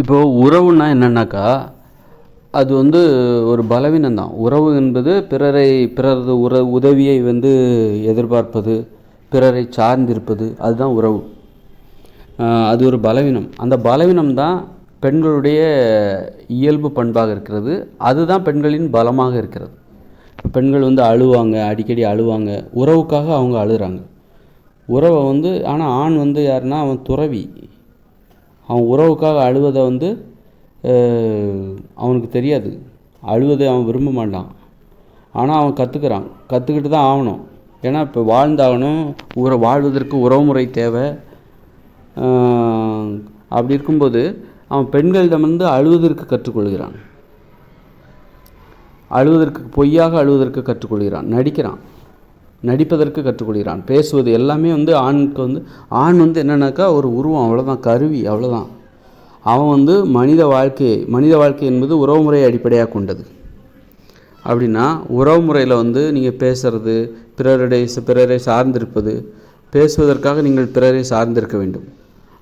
இப்போது உறவுன்னா என்னன்னாக்கா அது வந்து ஒரு பலவீனம் தான் உறவு என்பது பிறரை பிறரது உற உதவியை வந்து எதிர்பார்ப்பது பிறரை சார்ந்திருப்பது அதுதான் உறவு. அது ஒரு பலவீனம். அந்த பலவீனம் தான் பெண்களுடைய இயல்பு பண்பாக இருக்கிறது. அதுதான் பெண்களின் பலமாக இருக்கிறது. பெண்கள் வந்து அழுவாங்க அடிக்கடி அழுவாங்க. உறவுக்காக அவங்க அழுகிறாங்க. உறவை வந்து ஆனால் ஆண் வந்து யாருன்னா அவன் துறவி. அவன் உறவுக்காக அழுவதை வந்து அவனுக்கு தெரியாது. அழுவதை அவன் விரும்ப மாட்டான். ஆனால் அவன் கற்றுக்கிறான் கற்றுக்கிட்டு தான் ஆகணும். ஏன்னா இப்போ வாழ்ந்தாகணும். உற வாழ்வதற்கு உறவுமுறை தேவை. அப்படி இருக்கும்போது அவன் பெண்களிடம் வந்து அழுவதற்கு கற்றுக்கொள்கிறான். அழுவதற்கு பொய்யாக அழுவதற்கு கற்றுக்கொள்கிறான். நடிக்கிறான். நடிப்பதற்கு கற்றுக்கொள்கிறான். பேசுவது எல்லாமே வந்து ஆணுக்கு வந்து ஆண் வந்து என்னென்னாக்கா ஒரு உருவம் அவ்வளோதான் கருவி அவ்வளோதான் அவன் வந்து மனித வாழ்க்கை மனித வாழ்க்கை என்பது உறவுமுறையை அடிப்படையாக கொண்டது. அப்படின்னா உறவுமுறையில் வந்து நீங்கள் பேசுறது பிறருடைய பிறரை சார்ந்திருப்பது பேசுவதற்காக நீங்கள் பிறரை சார்ந்திருக்க வேண்டும்.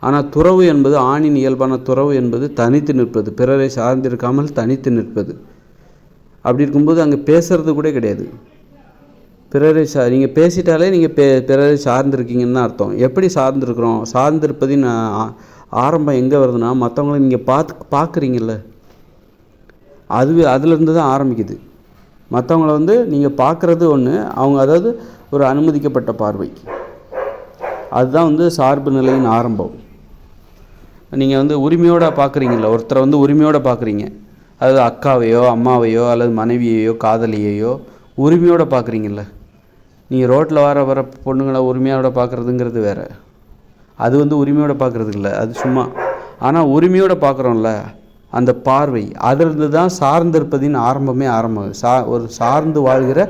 ஆனால் துறவு என்பது ஆணின் இயல்பான துறவு என்பது தனித்து நிற்பது பிறரை சார்ந்திருக்காமல் தனித்து நிற்பது. அப்படி இருக்கும்போது அங்கே பேசுறது கூட கிடையாது. பிறரை சா நீங்கள் பேசிட்டாலே நீங்கள் பே பிறரை சார்ந்திருக்கீங்கன்னு தான் அர்த்தம். எப்படி சார்ந்திருக்கிறோம்? சார்ந்திருப்பதின் ஆரம்பம் எங்கே வருதுன்னா மற்றவங்கள நீங்கள் பார்த்து பார்க்குறீங்கல்ல அது அதுலேருந்து தான் ஆரம்பிக்குது. மற்றவங்கள வந்து நீங்கள் பார்க்குறது ஒன்று அவங்க அதாவது ஒரு அனுமதிக்கப்பட்ட பார்வை. அதுதான் வந்து சார்பு நிலையின் ஆரம்பம். நீங்கள் வந்து உரிமையோடு பார்க்குறீங்களா ஒருத்தரை வந்து உரிமையோடு பார்க்குறீங்க அதாவது அக்காவையோ அம்மாவையோ அல்லது மனைவியையோ காதலியையோ உரிமையோடு பார்க்குறீங்கல்ல நீங்கள் ரோட்டில் வர வர பொண்ணுங்களை உரிமையோட பார்க்குறதுங்கிறது வேறு. அது வந்து உரிமையோட பார்க்குறது இல்லை அது சும்மா. ஆனால் உரிமையோட பார்க்குறோம்ல அந்த பார்வை அதிலிருந்து தான் சார்ந்திருப்பதின் ஆரம்பமே ஆரம்பம். சா ஒரு சார்ந்து வாழ்கிற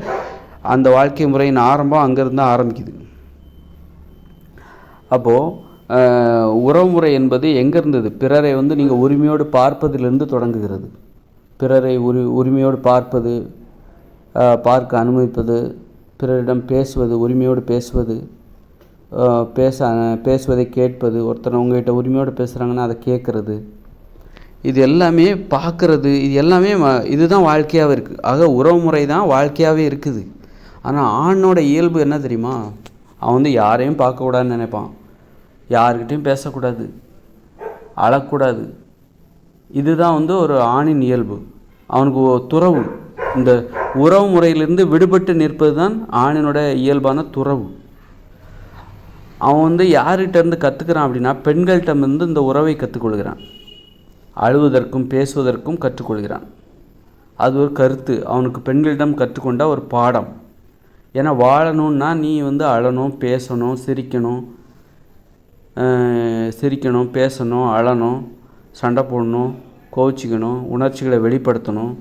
அந்த வாழ்க்கை முறையின் ஆரம்பம் அங்கேருந்து தான் ஆரம்பிக்குது அப்போது உறவுமுறை என்பது எங்கே இருந்தது பிறரை வந்து நீங்கள் உரிமையோடு பார்ப்பதிலிருந்து தொடங்குகிறது. பிறரை உரி உரிமையோடு பார்ப்பது பார்க்க அனுமதிப்பது பிறரிடம் பேசுவது உரிமையோடு பேசுவது பேச பேசுவதை கேட்பது ஒருத்தர் உங்ககிட்ட உரிமையோடு பேசுகிறாங்கன்னா அதை கேட்குறது. இது எல்லாமே பார்க்குறது இது எல்லாமே இதுதான் வாழ்க்கையாகவே இருக்குது ஆக உறவுமுறை தான் வாழ்க்கையாகவே இருக்குது. ஆனால் ஆணோட இயல்பு என்ன தெரியுமா? அவன் வந்து யாரையும் பார்க்கக்கூடாதுன்னு நினைப்பான். யாருக்கிட்டையும் பேசக்கூடாது அழக்கூடாது. இதுதான் வந்து ஒரு ஆணின் இயல்பு. அவனுக்கு ஒ- துறவு. இந்த உறவு முறையிலிருந்து விடுபட்டு நிற்பது தான் ஆணினோட இயல்பான துறவு. அவன் வந்து யார்கிட்ட இருந்து கற்றுக்கிறான் அப்படின்னா பெண்கள்கிட்ட இருந்து இந்த உறவை கற்றுக்கொள்கிறான் அழுவதற்கும் பேசுவதற்கும் கற்றுக்கொள்கிறான். அது ஒரு கருத்து. அவனுக்கு பெண்களிடம் கற்றுக்கொண்ட ஒரு பாடம். ஏன்னா வாழணும்னா நீ வந்து அழணும் பேசணும் சிரிக்கணும் சிரிக்கணும் பேசணும் அழணும் சண்டை போடணும் கோவிச்சிக்கணும் உணர்ச்சிகளை வெளிப்படுத்தணும்.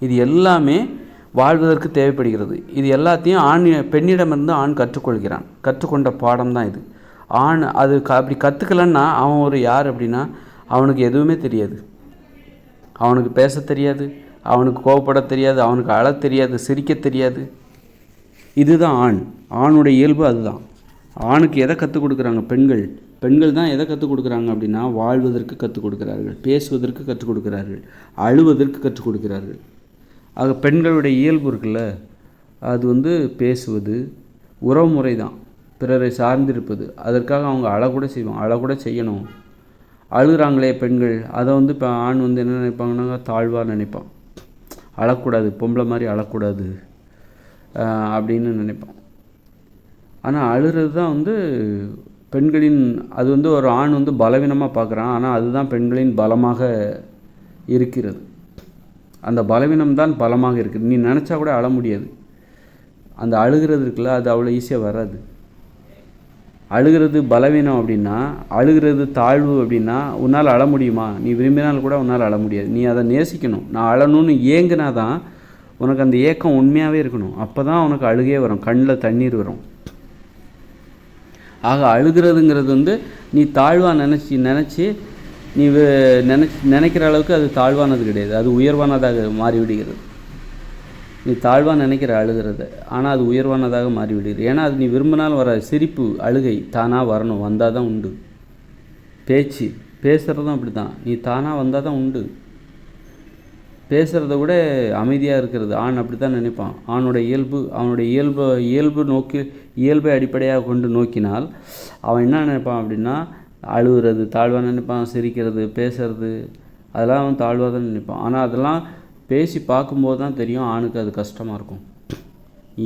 இது எல்லாமே வாழ்வதற்கு தேவைப்படுகிறது. இது எல்லாத்தையும் ஆண் பெண்ணிடமிருந்து ஆண் கற்றுக்கொள்கிறான். கற்றுக்கொண்ட பாடம் தான் இது. ஆண் அது க அப்படி கற்றுக்கலன்னா அவன் ஒரு யார் அப்படின்னா அவனுக்கு எதுவுமே தெரியாது. அவனுக்கு பேச தெரியாது. அவனுக்கு கோவப்பட தெரியாது. அவனுக்கு அழ தெரியாது. சிரிக்க தெரியாது. இதுதான் ஆண். ஆணுடைய இயல்பு அதுதான். ஆணுக்கு எதை கற்றுக் கொடுக்குறாங்க? பெண்கள். பெண்கள் தான் எதை கற்றுக் கொடுக்குறாங்க அப்படின்னா வாழ்வதற்கு கற்றுக் கொடுக்கிறார்கள். பேசுவதற்கு கற்றுக் கொடுக்கிறார்கள். அழுவதற்கு கற்றுக் கொடுக்கிறார்கள். ஆக பெண்களுடைய இயல்பு இருக்குல்ல அது வந்து பேசுவது உறவுமுறை தான். பிறரை சார்ந்திருப்பது. அதற்காக அவங்க அழக்கூட செய்வாங்க. அழக்கூட செய்யணும். அழுகிறாங்களே பெண்கள். அதை வந்து இப்போ ஆண் வந்து என்ன நினைப்பாங்கன்னா தாழ்வாக நினைப்பான். அழக்கூடாது. பொம்பளை மாதிரி அழக்கூடாது. அப்படின்னு நினைப்பான். ஆனால் அழுகிறது தான் வந்து பெண்களின் அது வந்து ஒரு ஆண் வந்து பலவீனமாக பார்க்குறான். ஆனால் அதுதான் பெண்களின் பலமாக இருக்கிறது. அந்த பலவீனம் தான் பலமாக இருக்குது நீ நினச்சா கூட அழ முடியாது. அந்த அழுகிறது இருக்குல்ல அது அவ்வளோ ஈஸியாக வராது. அழுகிறது பலவீனம் அப்படின்னா அழுகிறது தாழ்வு அப்படின்னா உன்னால் அழ முடியுமா? நீ விரும்பினால் கூட உன்னால் அழ முடியாது. நீ அதை நேசிக்கணும். நான் அழணும்னு ஏங்குனா தான் உனக்கு அந்த ஏக்கம் உண்மையாகவே இருக்கணும். அப்போ தான் உனக்கு அழுகே வரும். கண்ணில் தண்ணீர் வரும். ஆக அழுகிறதுங்கிறது வந்து நீ தாழ்வாக நினச்சி நினச்சி நீ நினச் நினைக்கிற அளவுக்கு அது தாழ்வானது கிடையாது. அது உயர்வானதாக மாறிவிடுகிறது. நீ தாழ்வாக நினைக்கிற அழுகிறத ஆனால் அது உயர்வானதாக மாறிவிடுகிறது. ஏன்னா அது நீ விரும்பினால் வர சிரிப்பு அழுகை தானாக வரணும் வந்தால் தான் உண்டு. பேச்சு பேசுகிறதும் அப்படி தான் நீ தானாக வந்தால் தான் உண்டு. பேசுகிறத கூட அமைதியாக இருக்கிறது. ஆண் அப்படி தான் நினைப்பான். ஆணோட இயல்பு அவனுடைய இயல்பு இயல்பு நோக்கி இயல்பை அடிப்படையாக கொண்டு நோக்கினால் அவன் என்ன நினைப்பான் அப்படின்னா அழுகுறது தாழ்வாக நினைப்பான் சிரிக்கிறது பேசுறது அதெல்லாம் அவன் தாழ்வாக தான் நினைப்பான். ஆனால் அதெல்லாம் பேசி பார்க்கும்போது தான் தெரியும் ஆணுக்கு அது கஷ்டமாக இருக்கும்.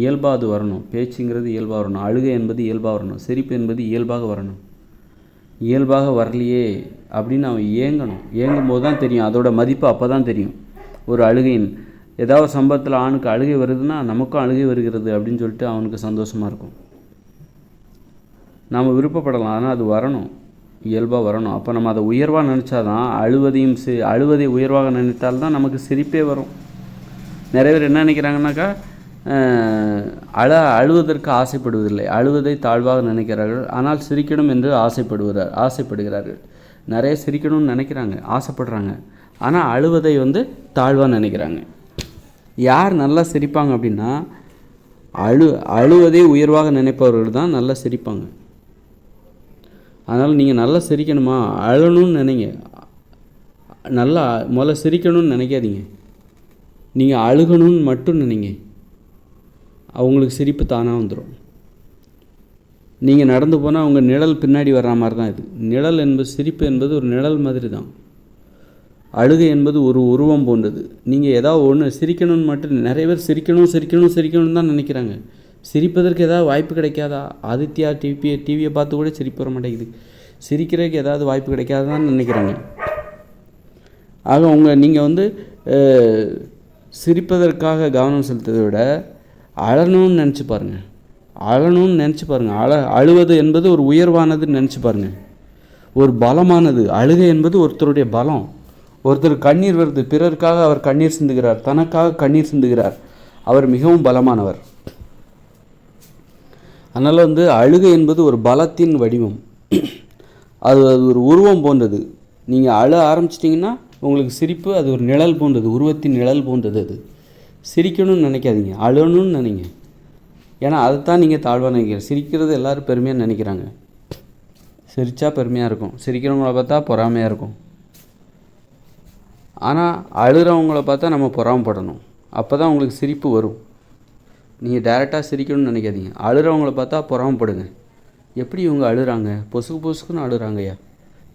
இயல்பாக அது வரணும். பேச்சுங்கிறது இயல்பாக வரணும். அழுகை என்பது இயல்பாக வரணும். சிரிப்பு என்பது இயல்பாக வரணும். இயல்பாக வரலையே அப்படின்னு அவன் ஏங்கணும். ஏங்கும் போது தான் தெரியும். அதோட மதிப்பு அப்போ தான் தெரியும். ஒரு அழுகையின் ஏதாவது சம்பவத்தில் ஆணுக்கு அழுகை வருதுன்னா நமக்கும் அழுகை வருகிறது அப்படின்னு சொல்லிட்டு அவனுக்கு சந்தோஷமாக இருக்கும். நாம் விருப்பப்படலாம். ஆனால் அது வரணும். இயல்பாக வரணும். அப்போ நம்ம அதை உயர்வாக நினச்சா தான் அழுவதையும் சி அழுவதை உயர்வாக நினைத்தால்தான் நமக்கு சிரிப்பே வரும். நிறைய பேர் என்ன நினைக்கிறாங்கனாக்கா அழ அழுவதற்கு ஆசைப்படுவதில்லை. அழுவதை தாழ்வாக நினைக்கிறார்கள். ஆனால் சிரிக்கணும் என்று ஆசைப்படுகிறார் ஆசைப்படுகிறார்கள். நிறைய சிரிக்கணும்னு நினைக்கிறாங்க ஆசைப்படுறாங்க. ஆனால் அழுவதை வந்து தாழ்வாக நினைக்கிறாங்க. யார் நல்லா சிரிப்பாங்க அப்படின்னா அழு அழுவதை உயர்வாக நினைப்பவர்கள் தான் நல்லா சிரிப்பாங்க. அதனால் நீங்கள் நல்லா சிரிக்கணுமா? அழணும்னு நினைங்க. நல்லா முதல்ல சிரிக்கணும்னு நினைக்காதீங்க. நீங்கள் அழுகணும்னு மட்டும் நினைங்க. அவங்களுக்கு சிரிப்பு தானாக வந்துடும் நீங்கள் நடந்து போனால் அவங்க நிழல் பின்னாடி வர்ற மாதிரி தான் இது. நிழல் என்பது சிரிப்பு என்பது ஒரு நிழல் மாதிரி தான். அழுகை என்பது ஒரு உருவம் போன்றது. நீங்கள் ஏதாவது ஒன்று சிரிக்கணும்னு மட்டும் நிறைய பேர் சிரிக்கணும் சிரிக்கணும் சிரிக்கணும்னு தான் நினைக்கிறாங்க. சிரிப்பதற்கு ஏதாவது வாய்ப்பு கிடைக்காதா? ஆதித்யா டிவி டிவியை பார்த்து கூட சிரிப்பு வர மாட்டேங்குது. சிரிக்கிறதுக்கு ஏதாவது வாய்ப்பு கிடைக்காதான்னு நினைக்கிறாங்க. ஆக உங்கள் நீங்கள் வந்து சிரிப்பதற்காக கவனம் செலுத்துறதை விட அழணும்னு நினச்சி பாருங்கள் அழணும்னு நினச்சி பாருங்கள் அழ அழுவது என்பது ஒரு உயர்வானதுன்னு நினச்சி பாருங்கள் ஒரு பலமானது. அழுகை என்பது ஒருத்தருடைய பலம். ஒருத்தர் கண்ணீர் வருது. பிறருக்காக அவர் கண்ணீர் சிந்துகிறார். தனக்காக கண்ணீர் சிந்துகிறார். அவர் மிகவும் பலமானவர். அதனால் வந்து அழுகை என்பது ஒரு பலத்தின் வடிவம். அது அது ஒரு உருவம் போன்றது. நீங்கள் அழ ஆரம்பிச்சிட்டிங்கன்னா உங்களுக்கு சிரிப்பு அது ஒரு நிழல் போன்றது உருவத்தின் நிழல் போன்றது அது. சிரிக்கணும்னு நினைக்காதீங்க அழணும்னு நினைங்க. ஏன்னா அதைத்தான் நீங்கள் தாழ்வாக நினைக்கிறீங்க. சிரிக்கிறது எல்லோரும் பெருமையாக நினைக்கிறாங்க. சிரித்தா பெருமையாக இருக்கும். சிரிக்கிறவங்கள பார்த்தா பொறாமையாக இருக்கும். ஆனால் அழுகிறவங்கள பார்த்தா நம்ம பொறாமப்படணும். அப்போ தான் உங்களுக்கு சிரிப்பு வரும். நீங்கள் டேரெக்டாக சிரிக்கணும்னு நினைக்காதீங்க. அழுகிறவங்கள பார்த்தா பொறாமப்படுங்க. எப்படி இவங்க அழுகிறாங்க பொசுக்கு பொசுக்குன்னு அழுகிறாங்கய்யா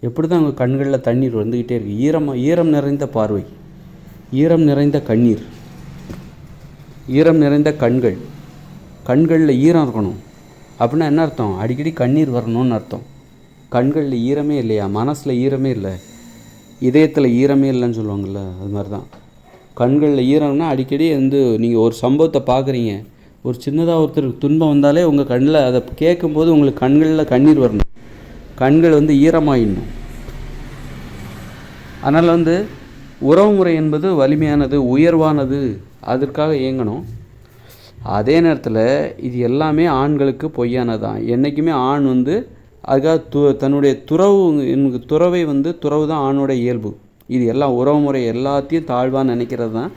எப்படி தான் அவங்க கண்களில் தண்ணீர் வந்துக்கிட்டே இருக்குது ஈரம் ஈரம் நிறைந்த பார்வை. ஈரம் நிறைந்த கண்ணீர். ஈரம் நிறைந்த கண்கள். கண்களில் ஈரம் இருக்கணும். அப்படின்னா என்ன அர்த்தம்? அடிக்கடி கண்ணீர் வரணும்னு அர்த்தம். கண்களில் ஈரமே இல்லையா? மனசில் ஈரமே இல்லை. இதயத்தில் ஈரமே இல்லைன்னு சொல்லுவாங்கள்ல அது மாதிரி தான் கண்களில் ஈரம்னா அடிக்கடி வந்து நீங்கள் ஒரு சம்பவத்தை பார்க்குறீங்க. ஒரு சின்னதாக ஒருத்தருக்கு துன்பம் வந்தாலே உங்கள் கண்ணில் அதை கேட்கும்போது உங்களுக்கு கண்களில் கண்ணீர் வரணும். கண்கள் வந்து ஈரமாயிடணும். அதனால் வந்து உறவுமுறை என்பது வலிமையானது உயர்வானது அதற்காக இயங்கணும். அதே நேரத்தில் இது எல்லாமே ஆண்களுக்கு பொய்யானது தான் என்றைக்குமே ஆண் வந்து அதுக்காக து தன்னுடைய துறவு துறவை வந்து துறவு தான் ஆணோட இயல்பு. இது எல்லாம் உறவுமுறை எல்லாத்தையும் தாழ்வாக நினைக்கிறது தான்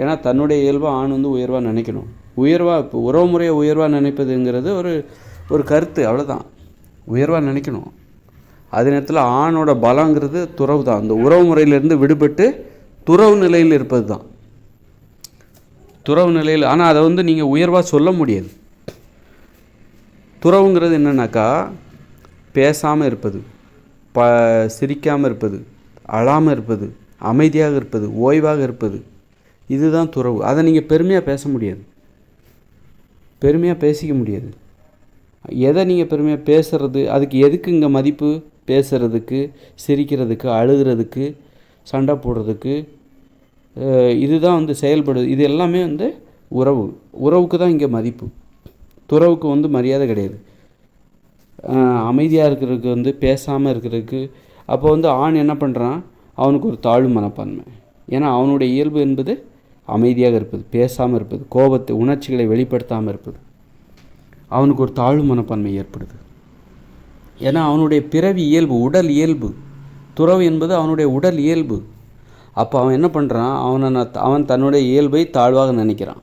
ஏன்னா தன்னுடைய இயல்பை ஆண் வந்து உயர்வாக நினைக்கணும். உயர்வாக இப்போ உறவுமுறையை உயர்வாக நினைப்பதுங்கிறது ஒரு ஒரு கருத்து அவ்வளோதான் உயர்வாக நினைக்கணும். அதே நேரத்தில் ஆணோட பலங்கிறது துறவு தான் அந்த உறவு முறையிலிருந்து விடுபட்டு துறவு நிலையில் இருப்பது தான் துறவு நிலையில் ஆனால் அதை வந்து நீங்கள் உயர்வாக சொல்ல முடியாது. துறவுங்கிறது என்னன்னாக்கா பேசாமல் இருப்பது ப சிரிக்காமல் இருப்பது அழாமல் இருப்பது அமைதியாக இருப்பது ஓய்வாக இருப்பது. இதுதான் துறவு. அதை நீங்கள் பெருமையாக பேச முடியாது. பெருமையாக பேசிக்க முடியாது. எதை நீங்கள் பெருமையாக பேசுறது அதுக்கு எதுக்கு இங்கே மதிப்பு பேசுறதுக்கு சிரிக்கிறதுக்கு அழுகிறதுக்கு சண்டை போடுறதுக்கு இதுதான் வந்து செயல்படுது. இது எல்லாமே வந்து உறவு. உறவுக்கு தான் இங்கே மதிப்பு. துறவுக்கு வந்து மரியாதை கிடையாது. அமைதியாக இருக்கிறதுக்கு வந்து பேசாமல் இருக்கிறதுக்கு அப்போ வந்து ஆண் என்ன பண்ணுறான் அவனுக்கு ஒரு தாழ்வு மனப்பான்மை. ஏன்னா அவனுடைய இயல்பு என்பது அமைதியாக இருப்பது பேசாமல் இருப்பது கோபத்தை உணர்ச்சிகளை வெளிப்படுத்தாமல் இருப்பது. அவனுக்கு ஒரு தாழ்வு மனப்பான்மை ஏற்படுது. ஏன்னா அவனுடைய பிறவி இயல்பு உடல் இயல்பு. துறவு என்பது அவனுடைய உடல் இயல்பு. அப்போ அவன் என்ன பண்ணுறான் அவனை நான் அவன் தன்னுடைய இயல்பை தாழ்வாக நினைக்கிறான்.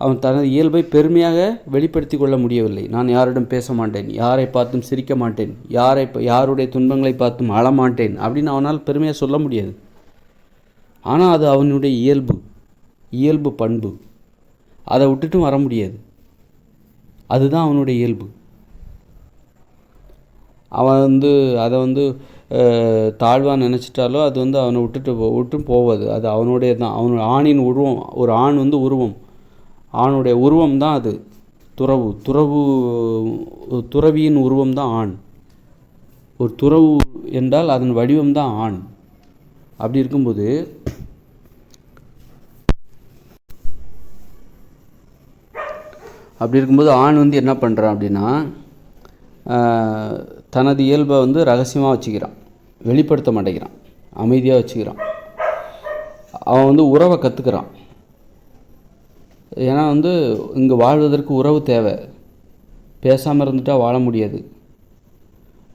அவன் தனது இயல்பை பெருமையாக வெளிப்படுத்தி கொள்ள முடியவில்லை. நான் யாரிடம் பேச மாட்டேன் யாரை பார்த்தும் சிரிக்க மாட்டேன் யாரை யாருடைய துன்பங்களை பார்த்தும் அழமாட்டேன் அப்படின்னு அவனால் பெருமையாக சொல்ல முடியாது. ஆனால் அது அவனுடைய இயல்பு இயல்பு பண்பு. அதை விட்டுட்டும் வர முடியாது. அதுதான் அவனுடைய இயல்பு. அவன் வந்து அதை வந்து தாழ்வாக நினச்சிட்டாலோ அது வந்து அவனை விட்டுட்டு போ- விட்டும் போவாது. அது அவனுடைய தான் அவனோட ஆணின் உருவம் ஒரு ஆண் வந்து உருவம். ஆணுடைய உருவம் தான் அது. துறவு துறவு துறவியின் உருவம் தான் ஆண். ஒரு துறவு என்றால் அதன் வடிவம் தான் ஆண். அப்படி இருக்கும்போது அப்படி இருக்கும்போது ஆண் வந்து என்ன பண்ணுறான் அப்படின்னா தனது இயல்பை வந்து ரகசியமாக வச்சுக்கிறான். வெளிப்படுத்த மாட்டேங்கிறான். அமைதியாக வச்சுக்கிறான். அவன் வந்து உறவை கற்றுக்கிறான் ஏன்னா வந்து இங்கே வாழ்வதற்கு உறவு தேவை. பேசாமல் இருந்துட்டால் வாழ முடியாது.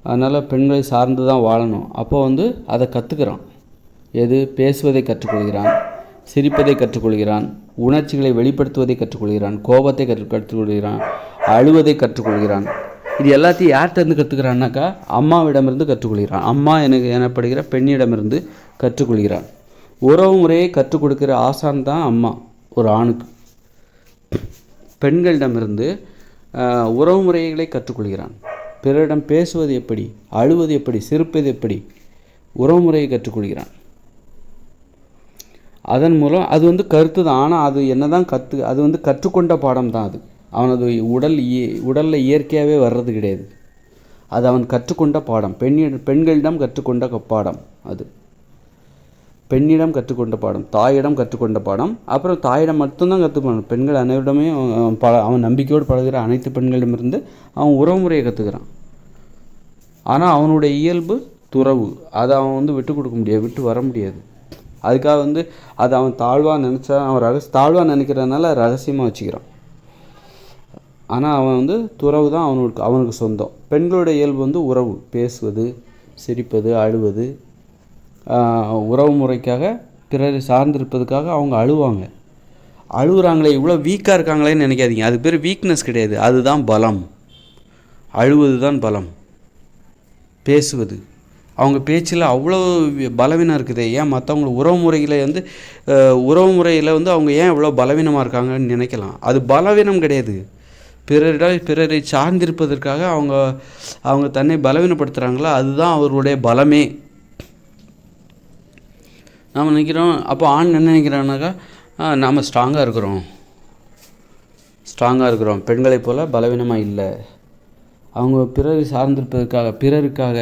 அதனால் பெண்களை சார்ந்து தான் வாழணும். அப்போ வந்து அதை கற்றுக்கிறான் எது? பேசுவதை கற்றுக்கொள்கிறான். சிரிப்பதை கற்றுக்கொள்கிறான். உணர்ச்சிகளை வெளிப்படுத்துவதை கற்றுக்கொள்கிறான் கோபத்தை கற்று கற்றுக்கொள்கிறான் அழுவதை கற்றுக்கொள்கிறான். இது எல்லாத்தையும் யார்கிட்டருந்து கற்றுக்கிறான்னாக்கா அம்மாவிடமிருந்து கற்றுக்கொள்கிறான். அம்மா எனக்கு எனப்படுகிற பெண்ணிடமிருந்து கற்றுக்கொள்கிறான். உறவு முறையை கற்றுக் கொடுக்கிற ஆசான் தான் அம்மா ஒரு ஆணுக்கு. பெண்களிடமிருந்து உறவு முறைகளை கற்றுக்கொள்கிறான். பிறரிடம் பேசுவது எப்படி அழுவது எப்படி சிரிப்பது எப்படி உறவு முறையை கற்றுக்கொள்கிறான். அதன் மூலம் அது வந்து கருத்து தான் ஆனால் அது என்ன தான் கற்று அது வந்து கற்றுக்கொண்ட பாடம் தான் அது. அவனது உடல் உடலில் இயற்கையாகவே வர்றது கிடையாது. அது அவன் கற்றுக்கொண்ட பாடம். பெண்ணிடம் பெண்களிடம் கற்றுக்கொண்ட பாடம் அது. பெண்ணிடம் கற்றுக்கொண்ட பாடம். தாயிடம் கற்றுக்கொண்ட பாடம். அப்புறம் தாயிடம் மட்டும்தான் கற்றுக்கணும் பெண்கள் அனைவரிடமே அவன் ப அவன் நம்பிக்கையோடு பழகிற அனைத்து பெண்களிடமிருந்து அவன் உறவுமுறையை கற்றுக்கிறான் ஆனால் அவனுடைய இயல்பு துறவு. அதை அவன் வந்து விட்டு கொடுக்க முடியாது விட்டு வர முடியாது. அதுக்காக வந்து அதை அவன் தாழ்வாக நினச்சா அவன் ரகசிய தாழ்வாக நினைக்கிறதுனால ரகசியமாக வச்சுக்கிறான். ஆனால் அவன் வந்து துறவு தான் அவனுக்கு அவனுக்கு சொந்தம். பெண்களுடைய இயல்பு வந்து உறவு. பேசுவது சிரிப்பது அழுவது உறவு முறைக்காக பிறரை சார்ந்திருப்பதுக்காக அவங்க அழுவாங்க. அழுகுறாங்களே இவ்வளோ வீக்காக இருக்காங்களேன்னு நினைக்காதீங்க. அது பேர் வீக்னஸ் கிடையாது. அதுதான் பலம். அழுவது தான் பலம். பேசுவது. அவங்க பேச்சில் அவ்வளோ பலவீனம் இருக்குது. ஏன் மற்றவங்க உறவு முறையில் வந்து உறவு முறையில் வந்து அவங்க ஏன் இவ்வளோ பலவீனமாக இருக்காங்கன்னு நினைக்கலாம். அது பலவீனம் கிடையாது. பிறரிடம் பிறரை சார்ந்திருப்பதற்காக அவங்க அவங்க தன்னை பலவீனப்படுத்துகிறாங்களா அதுதான் அவர்களுடைய பலமே. நாம் நினைக்கிறோம் அப்போ ஆண் என்ன நினைக்கிறான்னாக்கா நாம் ஸ்ட்ராங்காக இருக்கிறோம். ஸ்ட்ராங்காக இருக்கிறோம். பெண்களைப் போல் பலவீனமாக இல்லை. அவங்க பிறரை சார்ந்திருப்பதற்காக பிறருக்காக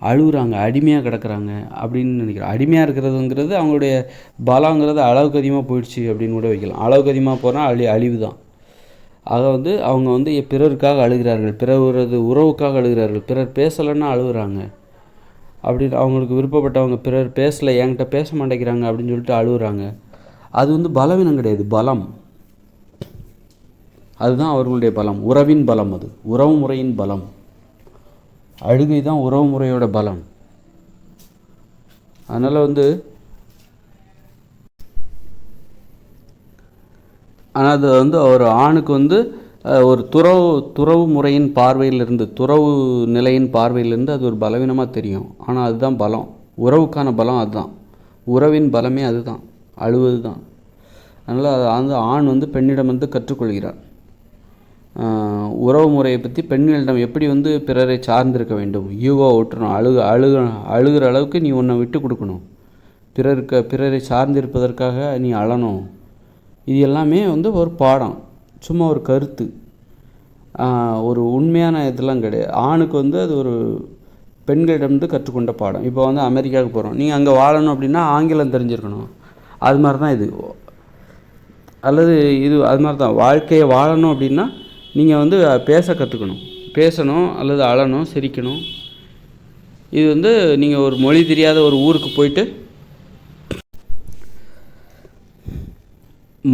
அழுகுறாங்க அடிமையாக கிடக்குறாங்க அப்படின்னு நினைக்கிறேன். அடிமையாக இருக்கிறதுங்கிறது அவங்களுடைய பலங்கிறது அளவுக்கு அதிகமாக போயிடுச்சு அப்படின்னு கூட வைக்கலாம். அளவுக்கு அதிகமாக போனால் அழி அழிவு தான் ஆக வந்து அவங்க வந்து பிறருக்காக அழுகிறார்கள். பிறரது உறவுக்காக அழுகிறார்கள். பிறர் பேசலைன்னா அழுகுறாங்க அப்படி அவங்களுக்கு விருப்பப்பட்டவங்க பிறர் பேசலை என்கிட்ட பேச மாட்டேங்கிறாங்க அப்படின்னு சொல்லிட்டு அழுகுறாங்க அது வந்து பலவீனம் கிடையாது. பலம். அதுதான் அவர்களுடைய பலம். உறவின் பலம் அது. உறவு முறையின் பலம். அழுகை தான் உறவு முறையோட பலம். அதனால் வந்து ஆனால் அது வந்து ஒரு ஆணுக்கு வந்து ஒரு துறவு துறவு முறையின் பார்வையிலிருந்து துறவு நிலையின் பார்வையிலிருந்து அது ஒரு பலவீனமாக தெரியும். ஆனால் அதுதான் பலம். உறவுக்கான பலம் அதுதான். உறவின் பலமே அதுதான். அழுவது தான் அதனால் அது ஆண் வந்து பெண்ணிடம் வந்து கற்றுக்கொள்கிறான் உறவு முறையை பற்றி பெண்களிடம் எப்படி வந்து பிறரை சார்ந்திருக்க வேண்டும்? ஈகோ விட்டுறணும் அழுக அழுக அழுகிற அளவுக்கு நீ உன்னை விட்டு கொடுக்கணும். பிறருக்கு பிறரை சார்ந்திருப்பதற்காக நீ அழணும். இது எல்லாமே வந்து ஒரு பாடம் சும்மா ஒரு கருத்து. ஒரு உண்மையான இதெல்லாம் கிடையாது. ஆணுக்கு வந்து அது ஒரு பெண்களிடமிருந்து கற்றுக்கொண்ட பாடம். இப்போ வந்து அமெரிக்காவுக்கு போகிறோம் நீங்கள் அங்கே வாழணும் அப்படின்னா ஆங்கிலம் தெரிஞ்சிருக்கணும். அது மாதிரி தான் இது. அல்லது இது அது மாதிரி தான் வாழ்க்கையை வாழணும் அப்படின்னா நீங்கள் வந்து பேச கற்றுக்கணும் பேசணும் அல்லது அழணும் சிரிக்கணும். இது வந்து நீங்கள் ஒரு மொழி தெரியாத ஒரு ஊருக்கு போயிட்டு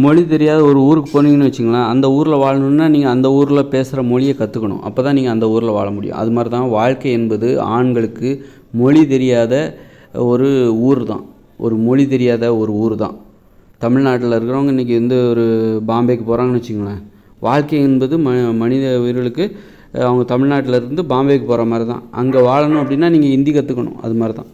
மொழி தெரியாத ஒரு ஊருக்கு போனீங்கன்னு வச்சுங்களேன் அந்த ஊரில் வாழணுன்னா நீங்கள் அந்த ஊரில் பேசுகிற மொழியை கற்றுக்கணும் அப்போ தான் நீங்கள் அந்த ஊரில் வாழ முடியும். அது மாதிரி தான் வாழ்க்கை என்பது ஆண்களுக்கு மொழி தெரியாத ஒரு ஊர் தான். ஒரு மொழி தெரியாத ஒரு ஊர் தான். தமிழ்நாட்டில் இருக்கிறவங்க இன்றைக்கி வந்து ஒரு பாம்பேக்கு போகிறாங்கன்னு வச்சுங்களேன் வாழ்க்கை என்பது ம மனித உயிர்களுக்கு அவங்க தமிழ்நாட்டில் இருந்து பாம்பேக்கு போகிற மாதிரி தான் அங்கே வாழணும் அப்படின்னா நீங்கள் ஹிந்தி கற்றுக்கணும் அது மாதிரி தான்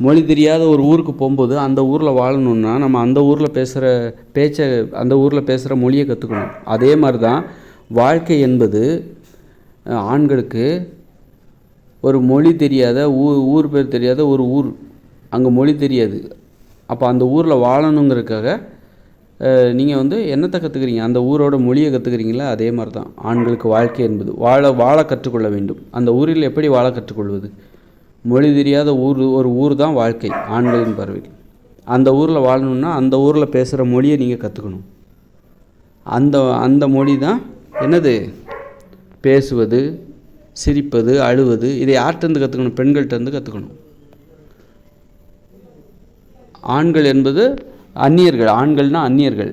மொழி தெரியாத ஒரு ஊருக்கு போகும்போது அந்த ஊரில் வாழணுன்னா நம்ம அந்த ஊரில் பேசுகிற பேச்சை அந்த ஊரில் பேசுகிற மொழியை கற்றுக்கணும் அதே மாதிரி தான் வாழ்க்கை என்பது ஆண்களுக்கு ஒரு மொழி தெரியாத ஊ ஊர் பேர் தெரியாத ஒரு ஊர். அங்கே மொழி தெரியாது. அப்போ அந்த ஊரில் வாழணுங்கிறதுக்காக நீங்கள் வந்து என்னத்தை கற்றுக்குறீங்க அந்த ஊரோட மொழியை கற்றுக்குறீங்களா அதே மாதிரி தான் ஆண்களுக்கு வாழ்க்கை என்பது. வாழ வாழ கற்றுக்கொள்ள வேண்டும். அந்த ஊரில் எப்படி வாழ கற்றுக்கொள்வது? மொழி தெரியாத ஊர் ஒரு ஊர் தான் வாழ்க்கை ஆண்களின் பார்வையில் அந்த ஊரில் வாழணுன்னா அந்த ஊரில் பேசுகிற மொழியை நீங்கள் கற்றுக்கணும் அந்த அந்த மொழி தான் என்னது? பேசுவது சிரிப்பது அழுவது இதை யார்கிட்டருந்து கற்றுக்கணும் பெண்கள்கிட்டருந்து கற்றுக்கணும் ஆண்கள் என்பது அந்நியர்கள் ஆண்கள்னா அந்நியர்கள்.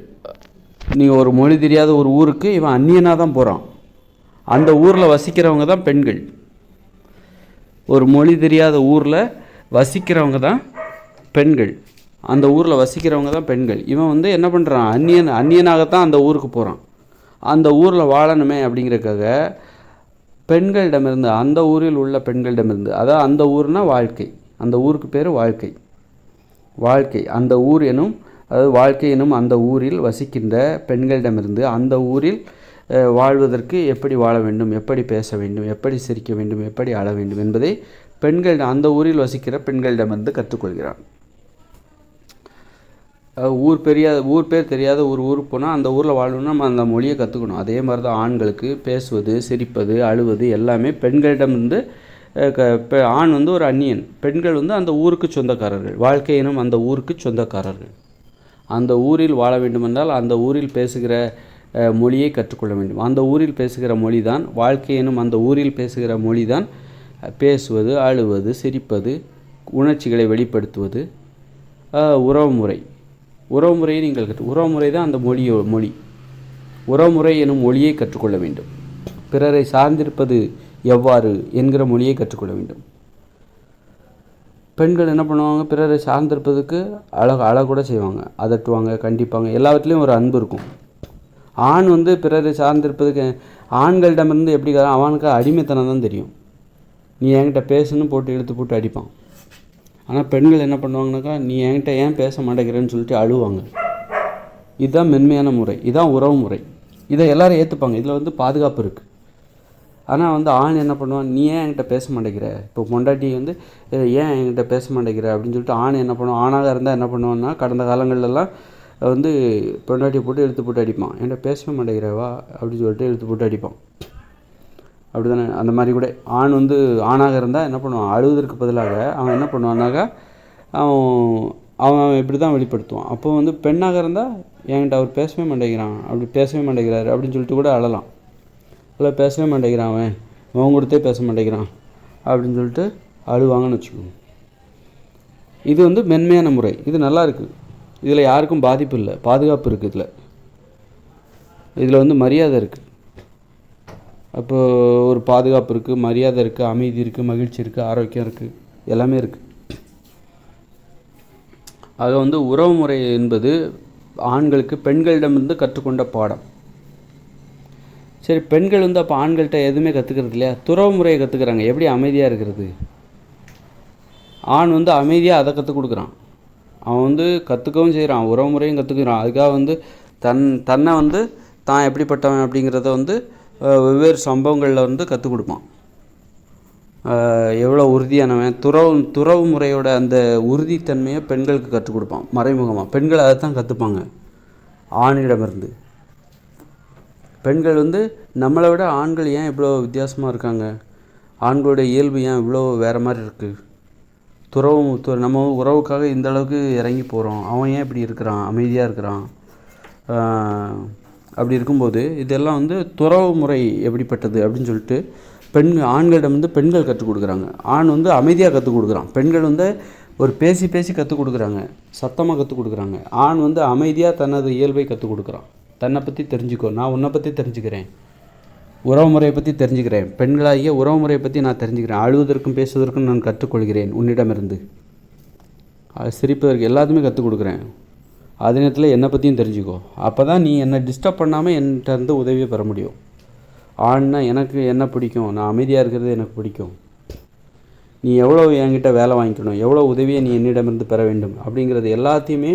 நீங்கள் ஒரு மொழி தெரியாத ஒரு ஊருக்கு இவன் அந்நியனாக தான் போகிறான் அந்த ஊரில் வசிக்கிறவங்க தான் பெண்கள். ஒரு மொழி தெரியாத ஊரில் வசிக்கிறவங்க தான் பெண்கள். அந்த ஊரில் வசிக்கிறவங்க தான் பெண்கள். இவன் வந்து என்ன பண்ணுறான் அந்நியன் அந்நியனாகத்தான் அந்த ஊருக்கு போகிறான் அந்த ஊரில் வாழணுமே அப்படிங்கிறதுக்காக பெண்களிடமிருந்து அந்த ஊரில் உள்ள பெண்களிடமிருந்து அதான் அந்த ஊர்னால் வாழ்க்கை. அந்த ஊருக்கு பேர் வாழ்க்கை. வாழ்க்கை. அந்த ஊர் எனும் அதாவது வாழ்க்கை எனும் அந்த ஊரில் வசிக்கின்ற பெண்களிடமிருந்து அந்த ஊரில் வாழ்வதற்கு எப்படி வாழ வேண்டும் எப்படி பேச வேண்டும் எப்படி சிரிக்க வேண்டும் எப்படி அழ வேண்டும் என்பதை பெண்கள் அந்த ஊரில் வசிக்கிற பெண்களிடமிருந்து கற்றுக்கொள்கிறான் ஊர் பெரியாத ஊர் பேர் தெரியாத ஒரு ஊருக்கு போனால் அந்த ஊரில் வாழணும்னா நம்ம அந்த மொழியை கற்றுக்கணும் அதே மாதிரி தான் ஆண்களுக்கு பேசுவது சிரிப்பது அழுவது எல்லாமே பெண்களிடமிருந்து க பெ- ஆண் வந்து ஒரு அந்நியன். பெண்கள் வந்து அந்த ஊருக்கு சொந்தக்காரர்கள். வாழ்க்கையினும் அந்த ஊருக்கு சொந்தக்காரர்கள். அந்த ஊரில் வாழ வேண்டுமென்றால் அந்த ஊரில் பேசுகிற மொழியை கற்றுக்கொள்ள வேண்டும். அந்த ஊரில் பேசுகிற மொழி தான் வாழ்க்கை எனும் அந்த ஊரில் பேசுகிற மொழி தான் பேசுவது அழுவது சிரிப்பது உணர்ச்சிகளை வெளிப்படுத்துவது உறவுமுறை. உறவுமுறையை நீங்கள் கற்று உறவுமுறை தான் அந்த மொழியோ மொழி. உறவுமுறை எனும் மொழியை கற்றுக்கொள்ள வேண்டும். பிறரை சார்ந்திருப்பது எவ்வாறு என்கிற மொழியை கற்றுக்கொள்ள வேண்டும். பெண்கள் என்ன பண்ணுவாங்க பிறரை சார்ந்திருப்பதுக்கு அழக அழகூட செய்வாங்க. அதட்டுவாங்க கண்டிப்பாங்க. எல்லாத்துலேயும் ஒரு அன்பு இருக்கும். ஆண் வந்து பிறரை சார்ந்திருப்பதுக்கு ஆண்களிடமிருந்து எப்படி அவனுக்கு அடிமைத்தனம் தான் தெரியும். நீ என்கிட்ட பேசுன்னு போட்டு இழுத்து போட்டு அடிப்பான். ஆனால் பெண்கள் என்ன பண்ணுவாங்கனாக்கா நீ என்கிட்ட ஏன் பேச மாட்டேங்கிறேன்னு சொல்லிட்டு அழுவாங்க. இதுதான் மென்மையான முறை. இதுதான் உறவு முறை. இதை எல்லோரும் ஏற்றுப்பாங்க இதில் வந்து பாதுகாப்பு இருக்குது ஆனால் வந்து ஆண் என்ன பண்ணுவான்? நீ ஏன் என்கிட்ட பேச மாட்டேங்கிற? இப்போ பொண்டாட்டி வந்து ஏன் என்கிட்ட பேச மாட்டேங்கிற? அப்படின்னு சொல்லிட்டு ஆண் என்ன பண்ணுவான்? ஆணாக இருந்தால் என்ன பண்ணுவான்னா கடந்த காலங்களிலலாம் வந்து பொண்டாட்டியை போட்டு இழுத்து போட்டு அடிப்பான். என்கிட்ட பேசவே மாட்டேங்கிறவா அப்படின்னு சொல்லிட்டு எடுத்து போட்டு அடிப்பான். அப்படி தானே அந்த மாதிரி கூட. ஆண் வந்து ஆணாக இருந்தால் என்ன பண்ணுவான்? அழுவதற்கு பதிலாக அவன் என்ன பண்ணுவான்னாக்கா அவன் அவன் இப்படி தான் வெளிப்படுத்துவான். அப்போ வந்து பெண்ணாக இருந்தால் என்கிட்ட அவர் பேசவே மாட்டேங்கிறான் அப்படி பேசவே மாட்டேங்கிறாரு அப்படின்னு சொல்லிட்டு கூட அழலாம். இல்லை பேசவே மாட்டேங்கிறான் அவன். அவன் கொடுத்தே பேச மாட்டேங்கிறான். அப்படின்னு சொல்லிட்டு அழுவாங்கன்னு வச்சுக்கோங்க. இது வந்து மென்மையான முறை. இது நல்லா இருக்குது இதில் யாருக்கும் பாதிப்பு இல்லை. பாதுகாப்பு இருக்குது இதில். இதில் வந்து மரியாதை இருக்குது அப்போ ஒரு பாதுகாப்பு இருக்குது மரியாதை இருக்குது அமைதி இருக்குது மகிழ்ச்சி இருக்குது ஆரோக்கியம் இருக்குது எல்லாமே இருக்குது ஆக வந்து உறவு முறை என்பது ஆண்களுக்கு பெண்களிடமிருந்து கற்றுக்கொண்ட பாடம். சரி பெண்கள் வந்து அப்போ ஆண்கள்கிட்ட எதுவுமே கற்றுக்கிறது இல்லையா? துறவு முறையை கற்றுக்குறாங்க எப்படி அமைதியாக இருக்கிறது? ஆண் வந்து அமைதியாக அதை கற்றுக் கொடுக்குறான். அவன் வந்து கற்றுக்கவும் செய்கிறான் உறவு முறையும் கற்றுக்குறான் அதுக்காக வந்து தன் தன்னை வந்து தான் எப்படிப்பட்டவன் அப்படிங்கிறத வந்து வெவ்வேறு சம்பவங்களில் வந்து கற்றுக் கொடுப்பான். எவ்வளோ உறுதியானவன். துறவு துறவு முறையோட அந்த உறுதித்தன்மையை பெண்களுக்கு கற்றுக் கொடுப்பான் மறைமுகமாக பெண்கள் அதை தான் கற்றுப்பாங்க ஆணிடமிருந்து. பெண்கள் வந்து நம்மளை விட ஆண்கள் ஏன் இவ்வளோ வித்தியாசமாக இருக்காங்க? ஆண்களுடைய இயல்பு ஏன் இவ்வளோ வேறு மாதிரி இருக்குது துறவு நம்ம உறவுக்காக இந்த அளவுக்கு இறங்கி போகிறோம் அவன் ஏன் இப்படி இருக்கிறான்? அமைதியாக இருக்கிறான். அப்படி இருக்கும்போது இதெல்லாம் வந்து துறவு முறை எப்படிப்பட்டது அப்படின்னு சொல்லிட்டு பெண் ஆண்களிடம் வந்து பெண்கள் கற்றுக் கொடுக்குறாங்க. ஆண் வந்து அமைதியாக கற்றுக் கொடுக்குறான். பெண்கள் வந்து ஒரு பேசி பேசி கற்றுக் கொடுக்குறாங்க. சத்தமாக கற்றுக் கொடுக்குறாங்க. ஆண் வந்து அமைதியாக தனது இயல்பை கற்றுக் கொடுக்குறான். தன்னை பற்றி தெரிஞ்சுக்கோ. நான் உன்னை பற்றி தெரிஞ்சுக்கிறேன். உறவு முறையை பற்றி தெரிஞ்சுக்கிறேன். பெண்களாகிய உறவு முறையை பற்றி நான் தெரிஞ்சுக்கிறேன். அழுவதற்கும் பேசுவதற்கும் நான் கற்றுக்கொள்கிறேன் உன்னிடமிருந்து. சிரிப்பதற்கு எல்லாத்தையுமே கற்றுக் கொடுக்குறேன். அதே நேரத்தில் என்னை பற்றியும் தெரிஞ்சுக்கோ. அப்போ தான் நீ என்னை டிஸ்டர்ப் பண்ணாமல் என்கிட்ட இருந்து உதவியை பெற முடியும். ஆண்னா எனக்கு என்ன பிடிக்கும்? நான் அமைதியாக இருக்கிறது எனக்கு பிடிக்கும். நீ எவ்வளோ என்கிட்ட வேலை வாங்கிக்கணும்? எவ்வளோ உதவியை நீ என்னிடமிருந்து பெற வேண்டும்? அப்படிங்கிறது எல்லாத்தையுமே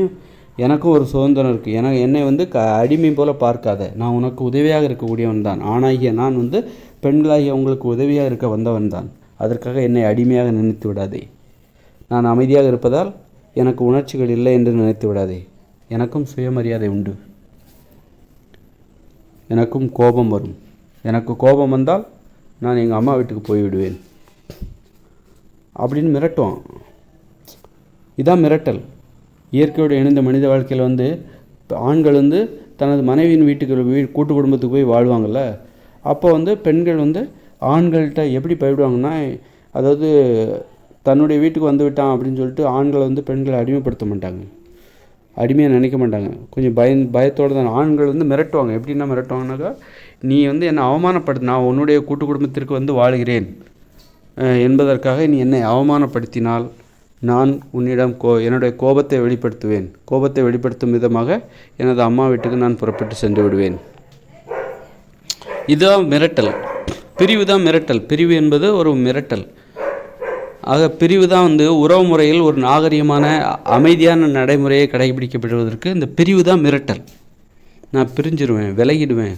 எனக்கும் ஒரு சுதந்திரம் இருக்குது என என்னை வந்து க அடிமை போல் பார்க்காத. நான் உனக்கு உதவியாக இருக்கக்கூடியவன் தான். ஆணாகிய நான் வந்து பெண்களாகிய உங்களுக்கு உதவியாக இருக்க வந்தவன் தான். அதற்காக என்னை அடிமையாக நினைத்து விடாதே. நான் அமைதியாக இருப்பதால் எனக்கு உணர்ச்சிகள் இல்லை என்று நினைத்து விடாதே. எனக்கும் சுயமரியாதை உண்டு. எனக்கும் கோபம் வரும். எனக்கு கோபம் வந்தால் நான் எங்கள் அம்மா வீட்டுக்கு போய்விடுவேன் அப்படின்னு மிரட்டுவான். இதான் மிரட்டல். இயற்கையோடு இணைந்த மனித வாழ்க்கையில் வந்து ஆண்கள் வந்து தனது மனைவியின் வீட்டுக்கு வீ கூட்டு குடும்பத்துக்கு போய் வாழ்வாங்கள்ல அப்போ வந்து பெண்கள் வந்து ஆண்கள்கிட்ட எப்படி பயிடுவாங்கன்னா அதாவது தன்னுடைய வீட்டுக்கு வந்து விட்டான் அப்படின்னு சொல்லிட்டு ஆண்களை வந்து பெண்களை அடிமைப்படுத்த மாட்டாங்க. அடிமையாக நினைக்க மாட்டாங்க. கொஞ்சம் பய பயத்தோடு தான் ஆண்கள் வந்து மிரட்டுவாங்க. எப்படின்னா மிரட்டுவாங்கனாக்கா நீ வந்து என்னை அவமானப்படுத்து நான் உன்னுடைய கூட்டு குடும்பத்திற்கு வந்து வாழ்கிறேன். என்பதற்காக நீ என்னை அவமானப்படுத்தினால் நான் உன்னிடம் கோ என்னுடைய கோபத்தை வெளிப்படுத்துவேன். கோபத்தை வெளிப்படுத்தும் விதமாக எனது அம்மா வீட்டுக்கு நான் புறப்பட்டு சென்று விடுவேன். இதுதான் மிரட்டல். பிரிவு தான் மிரட்டல். பிரிவு என்பது ஒரு மிரட்டல். ஆக பிரிவு தான் வந்து உறவு முறையில் ஒரு நாகரிகமான அமைதியான நடைமுறையை கடைபிடிக்கப்படுவதற்கு இந்த பிரிவு தான் மிரட்டல். நான் பிரிஞ்சிருவேன் விலகிடுவேன்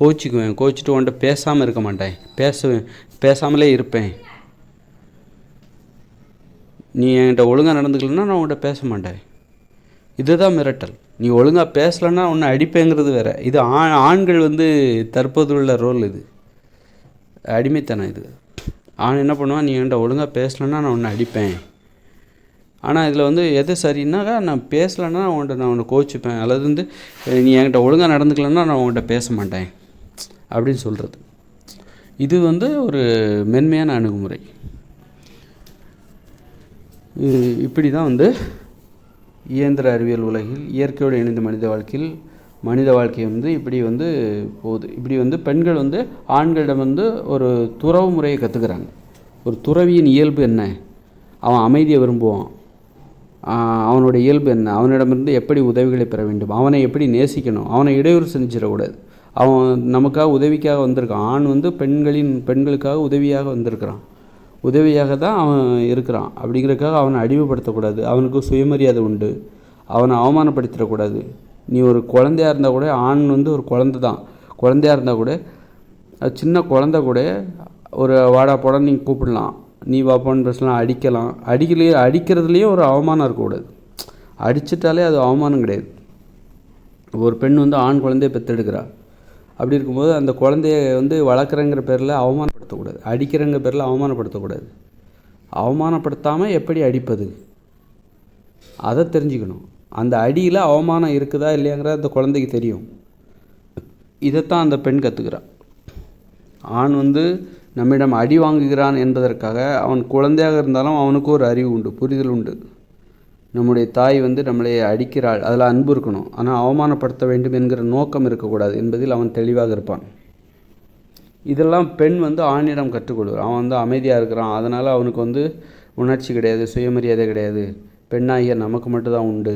கோச்சிக்குவேன். கோச்சிட்டு உன்ட்ட பேசாமல் இருக்க மாட்டேன். பேசுவேன் பேசாமலே இருப்பேன். நீ என்கிட்ட ஒழுங்காக நடந்துக்கலன்னா நான் உன்கிட்ட பேச மாட்டேன். இதுதான் மிரட்டல். நீ ஒழுங்காக பேசலைன்னா உன்னை அடிப்பேங்கிறது வேற. இது ஆண் ஆண்கள் வந்து தற்போது உள்ள ரோல் இது. அடிமைத்தனம் இது. ஆண் என்ன பண்ணுவான் நீ என்கிட்ட ஒழுங்காக பேசலைன்னா நான் உன்னை அடிப்பேன். ஆனால் இதில் வந்து எது சரின்னாக்கா நான் பேசலைன்னா உன்கிட்ட நான் உன்னை கோச்சிப்பேன் அல்லது வந்து நீ என்கிட்ட ஒழுங்காக நடந்துக்கலன்னா நான் உன்கிட்ட பேச மாட்டேன். அப்படின்னு சொல்கிறது இது வந்து ஒரு மென்மையான அணுகுமுறை. இப்படி தான் வந்து இயந்திர அறிவியல் உலகில் இயற்கையோடு இணைந்த மனித வாழ்க்கையில் மனித வாழ்க்கை வந்து இப்படி வந்து போகுது. இப்படி வந்து பெண்கள் வந்து ஆண்களிடம் வந்து ஒரு துறவு முறையை கற்றுக்கிறாங்க ஒரு துறவியின் இயல்பு என்ன? அவன் அமைதியை விரும்புவான். அவனோட அவனுடைய இயல்பு என்ன? அவனிடமிருந்து எப்படி உதவிகளை பெற வேண்டும்? அவனை எப்படி நேசிக்கணும்? அவனை இடையூறு செஞ்சிடக்கூடாது. அவன் நமக்காக உதவிக்காக வந்திருக்கான். ஆண் வந்து பெண்களின் பெண்களுக்காக உதவியாக வந்திருக்கிறான். உதவியாக தான் அவன் இருக்கிறான். அப்படிங்கிறதுக்காக அவனை அடிமைப்படுத்தக்கூடாது. அவனுக்கு சுயமரியாதை உண்டு. அவனை அவமானப்படுத்திடக்கூடாது. நீ ஒரு குழந்தையா இருந்தால் கூட ஆண் வந்து ஒரு குழந்தை தான். குழந்தையா இருந்தால் கூட அது சின்ன குழந்த கூட ஒரு வாடா போட நீங்கள் கூப்பிடலாம். நீ வாப்பான்னு பேசலாம் அடிக்கலாம். அடிக்கலையே அடிக்கிறதுலேயே ஒரு அவமானம் இருக்கக்கூடாது. அடிச்சிட்டாலே அது அவமானம் கிடையாது. ஒரு பெண் வந்து ஆண் குழந்தைய பெற்றெடுக்கிறா. அப்படி இருக்கும்போது அந்த குழந்தைய வந்து வளர்க்குறங்கிற பேரில் அவமானம் அவமானப்படுத்தக்கூடாது. அடிக்கிறங்க பேரில் அவமானப்படுத்தக்கூடாது. அவமானப்படுத்தாமல் எப்படி அடிப்பது? அதை தெரிஞ்சுக்கணும். அந்த அடியில் அவமானம் இருக்குதா இல்லையாங்கிற அந்த குழந்தைக்கு தெரியும். இதைத்தான் அந்த பெண் கற்றுக்கிறான் ஆண் வந்து நம்மிடம் அடி வாங்குகிறான் என்பதற்காக அவன் குழந்தையாக இருந்தாலும் அவனுக்கு ஒரு அறிவு உண்டு புரிதல் உண்டு. நம்முடைய தாய் வந்து நம்மளை அடிக்கிறாள் அதில் அன்பு இருக்கணும். ஆனால் அவமானப்படுத்த வேண்டும் என்கிற நோக்கம் இருக்கக்கூடாது என்பதில் அவன் தெளிவாக இருப்பான். இதெல்லாம் பெண் வந்து ஆணிடம் கற்றுக்கொள்வார். அவன் வந்து அமைதியாக இருக்கிறான். அதனால் அவனுக்கு வந்து உணர்ச்சி கிடையாது சுயமரியாதை கிடையாது. பெண்ணாகிய நமக்கு மட்டும்தான் உண்டு.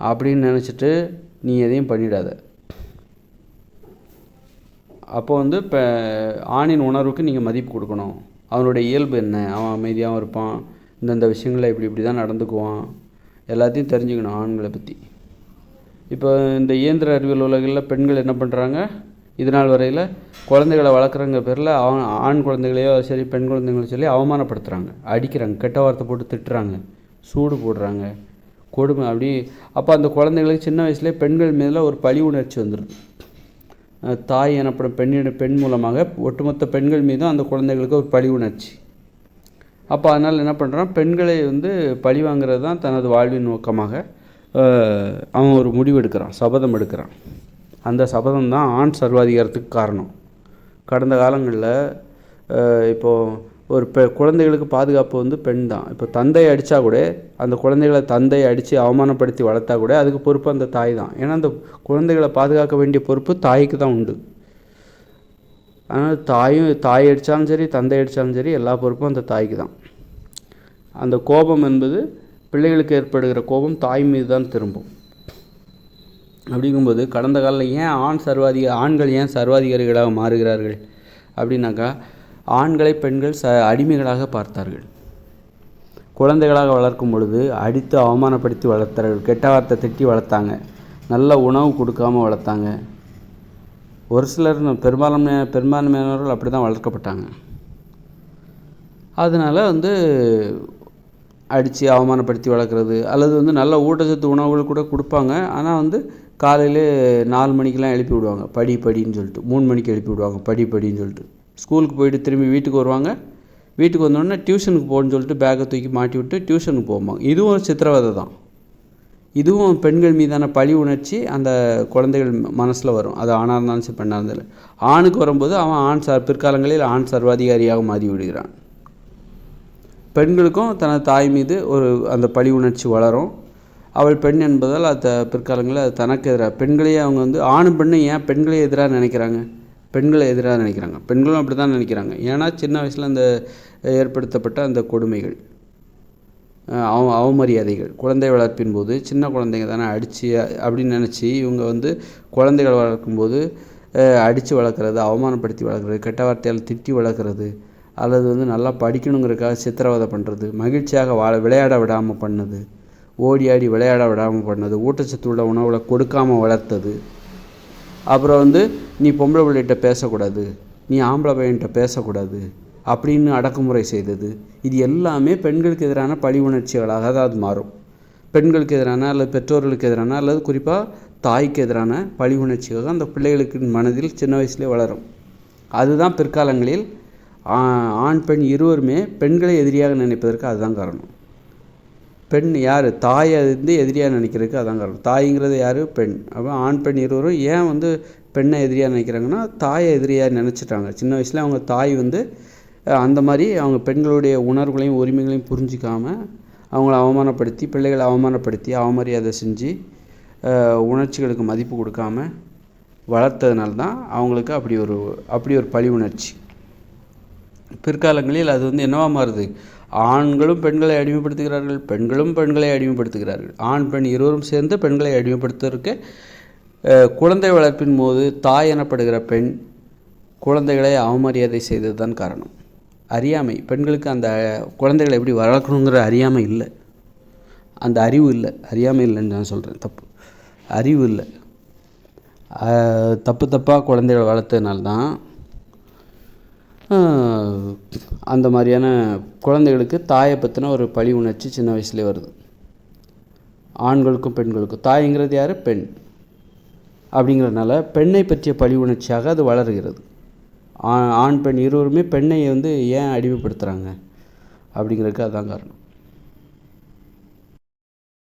அப்படின்னு நினச்சிட்டு நீ எதையும் பண்ணிடாத. அப்போ வந்து இப்போ ஆணின் உணர்வுக்கு நீங்கள் மதிப்பு கொடுக்கணும். அவனுடைய இயல்பு என்ன? அவன் அமைதியாகவும் இருப்பான். இந்தந்த விஷயங்களில் இப்படி இப்படி தான் நடந்துக்குவான். எல்லாத்தையும் தெரிஞ்சுக்கணும் ஆண்களை பற்றி இப்போ இந்த இயந்திர அறிவியல் உலகில் பெண்கள் என்ன பண்ணுறாங்க இது நாள் வரையில் குழந்தைகளை வளர்க்குறங்க பேரில் அவன் ஆண் குழந்தைகளையோ சரி பெண் குழந்தைங்களையோ சொல்லி அவமானப்படுத்துகிறாங்க அடிக்கிறாங்க கெட்ட வார்த்தை போட்டு திட்டுறாங்க சூடு போடுறாங்க கொடுமை. அப்படி அப்போ அந்த குழந்தைங்களுக்கு சின்ன வயசுலேயே பெண்கள் மீதில் ஒரு பழி உணர்ச்சி வந்துடுது தாய் எனப்படும் பெண்ணிட பெண் மூலமாக ஒட்டுமொத்த பெண்கள் மீதும் அந்த குழந்தைகளுக்கு ஒரு பழி உணர்ச்சி. அப்போ அதனால் என்ன பண்ணுறான் பெண்களை வந்து பழி வாங்குறது தான் தனது வாழ்வின் நோக்கமாக அவன் ஒரு முடிவு எடுக்கிறான் சபதம் எடுக்கிறான். அந்த சபதம் தான் ஆண் சர்வாதிகாரத்துக்கு காரணம். கடந்த காலங்களில் இப்போது ஒரு பெ குழந்தைகளுக்கு பாதுகாப்பு வந்து பெண் தான். இப்போ தந்தை அடித்தா கூட அந்த குழந்தைகளை தந்தை அடித்து அவமானப்படுத்தி வளர்த்தா கூட அதுக்கு பொறுப்பு அந்த தாய் தான். ஏன்னா அந்த குழந்தைகளை பாதுகாக்க வேண்டிய பொறுப்பு தாய்க்கு தான் உண்டு. அதனால் தாயும் தாய் அடித்தாலும் சரி தந்தை அடித்தாலும் சரி எல்லா பொறுப்பும் அந்த தாய்க்கு தான். அந்த கோபம் என்பது பிள்ளைகளுக்கு ஏற்படுகிற கோபம் தாய் மீது தான் திரும்பும். அப்படிங்கும்போது கடந்த காலத்தில் ஏன் ஆண் சர்வாதிக ஆண்கள் ஏன் சர்வாதிகாரிகளாக மாறுகிறார்கள்? அப்படின்னாக்கா ஆண்களை பெண்கள் ச அடிமைகளாக பார்த்தார்கள். குழந்தைகளாக வளர்க்கும் பொழுது அடித்து அவமானப்படுத்தி வளர்த்தார்கள் கெட்ட வார்த்தை திட்டி வளர்த்தாங்க நல்ல உணவு கொடுக்காம வளர்த்தாங்க. ஒரு சிலர் பெரும்பான்மை பெரும்பான்மையானவர்கள் அப்படி தான் வளர்க்கப்பட்டாங்க. அதனால் வந்து அடித்து அவமானப்படுத்தி வளர்க்குறது அல்லது வந்து நல்ல ஊட்டச்சத்து உணவுகள் கூட கொடுப்பாங்க. ஆனால் வந்து காலையில் நாலு மணிக்கெலாம் எழுப்பி விடுவாங்க படி படின்னு சொல்லிட்டு. மூணு மணிக்கு எழுப்பி விடுவாங்க படி படின்னு சொல்லிட்டு. ஸ்கூலுக்கு போயிட்டு திரும்பி வீட்டுக்கு வருவாங்க. வீட்டுக்கு வந்தோடனே டியூஷனுக்கு போகணுன்னு சொல்லிட்டு பேக்கை தூக்கி மாட்டி விட்டு டியூஷனுக்கு போவாங்க. இதுவும் ஒரு சித்திரவதை தான். இதுவும் பெண்கள் மீதான பழி உணர்ச்சி அந்த குழந்தைகள் மனசில் வரும். அது ஆணாக இருந்தாலும் சரி பெண்ணாக இருந்தாலும் ஆணுக்கு வரும்போது அவன் ஆண் சார் பிற்காலங்களில் ஆண் சர்வாதிகாரியாக மாறி விடுகிறான். பெண்களுக்கும் தனது தாய் மீது ஒரு அந்த பழி உணர்ச்சி வளரும். அவள் பெண் என்பதால் அது பிற்காலங்களில் அது தனக்கு எதிராக பெண்களையே அவங்க வந்து ஆணும் பெண்ணும் ஏன் பெண்களை எதிராக நினைக்கிறாங்க? பெண்களை எதிராக நினைக்கிறாங்க. பெண்களும் அப்படி தான் நினைக்கிறாங்க. ஏன்னா சின்ன வயசில் அந்த ஏற்படுத்தப்பட்ட அந்த கொடுமைகள் அவ அவமரியாதைகள் குழந்தை வளர்ப்பின் போது சின்ன குழந்தைங்க தானே அடித்து அப்படின்னு நினச்சி இவங்க வந்து குழந்தைகள் வளர்க்கும்போது அடித்து வளர்க்குறது அவமானப்படுத்தி வளர்க்குறது கெட்ட வார்த்தையால் திட்டி வளர்க்குறது அல்லது வந்து நல்லா படிக்கணுங்கிறதுக்காக சித்திரவதை பண்ணுறது மகிழ்ச்சியாக வாழ விளையாட விடாமல் பண்ணுது ஓடி ஆடி விளையாட விடாமல் பண்ணது ஊட்டச்சத்து உள்ள உணவுகளை கொடுக்காமல் வளர்த்தது. அப்புறம் வந்து நீ பொம்பளை பிள்ளைகிட்ட பேசக்கூடாது. நீ ஆம்பளை பையன்கிட்ட பேசக்கூடாது. அப்படின்னு அடக்குமுறை செய்தது. இது எல்லாமே பெண்களுக்கு எதிரான பழி உணர்ச்சிகளாக தான் அது மாறும். பெண்களுக்கு எதிரான அல்லது பெற்றோர்களுக்கு எதிரான அல்லது குறிப்பாக தாய்க்கு எதிரான பழி உணர்ச்சியாக அந்த பிள்ளைகளுக்கு மனதில் சின்ன வயசுலேயே வளரும். அதுதான் பிற்காலங்களில் ஆண் பெண் இருவருமே பெண்களை எதிரியாக நினைப்பதற்கு அதுதான் காரணம். பெண் யார்? தாயை வந்து எதிரியாக நினைக்கிறதுக்கு அதான் காரணம் தாய்ங்கிறது யார்? பெண். அப்போ ஆண் பெண் இருவரும் ஏன் வந்து பெண்ணை எதிரியாக நினைக்கிறாங்கன்னா தாயை எதிரியாக நினச்சிட்டாங்க. சின்ன வயசில் அவங்க தாய் வந்து அந்த மாதிரி அவங்க பெண்களுடைய உணர்வுகளையும் உரிமைகளையும் புரிஞ்சிக்காமல் அவங்கள அவமானப்படுத்தி பிள்ளைகளை அவமானப்படுத்தி அவமரியாதை செஞ்சு உணர்ச்சிகளுக்கு மதிப்பு கொடுக்காம வளர்த்ததுனால தான் அவங்களுக்கு அப்படி ஒரு அப்படி ஒரு பழி உணர்ச்சி. பிற்காலங்களில் அது வந்து என்னவா மாறுது? ஆண்களும் பெண்களை அடிமைப்படுத்துகிறார்கள் பெண்களும் பெண்களை அடிமைப்படுத்துகிறார்கள். ஆண் பெண் இருவரும் சேர்ந்து பெண்களை அடிமைப்படுத்துவதற்கு குழந்தை வளர்ப்பின் போது தாய் எனப்படுகிற பெண் குழந்தைகளை அவமரியாதை செய்தது தான் காரணம். அறியாமை. பெண்களுக்கு அந்த குழந்தைகளை எப்படி வளர்க்கணுங்கிற அறியாமை இல்லை. அந்த அறிவு இல்லை. அறியாமை இல்லைன்னு நான் சொல்கிறேன் தப்பு. அறிவு இல்லை. தப்பு தப்பாக குழந்தைகளை வளர்த்ததுனால தான் அந்த மாதிரியான குழந்தைகளுக்கு தாயை பற்றின ஒரு பழி உணர்ச்சி சின்ன வயசுலேயே வருது. ஆண்களுக்கும் பெண்களுக்கும். தாய்ங்கிறது யார்? பெண். அப்படிங்கிறதுனால பெண்ணை பற்றிய பழி உணர்ச்சியாக அது வளர்கிறது. ஆண் பெண் இருவருமே பெண்ணை வந்து ஏன் அடிமைப்படுத்துகிறாங்க அப்படிங்கிறதுக்கு அதுதான் காரணம்.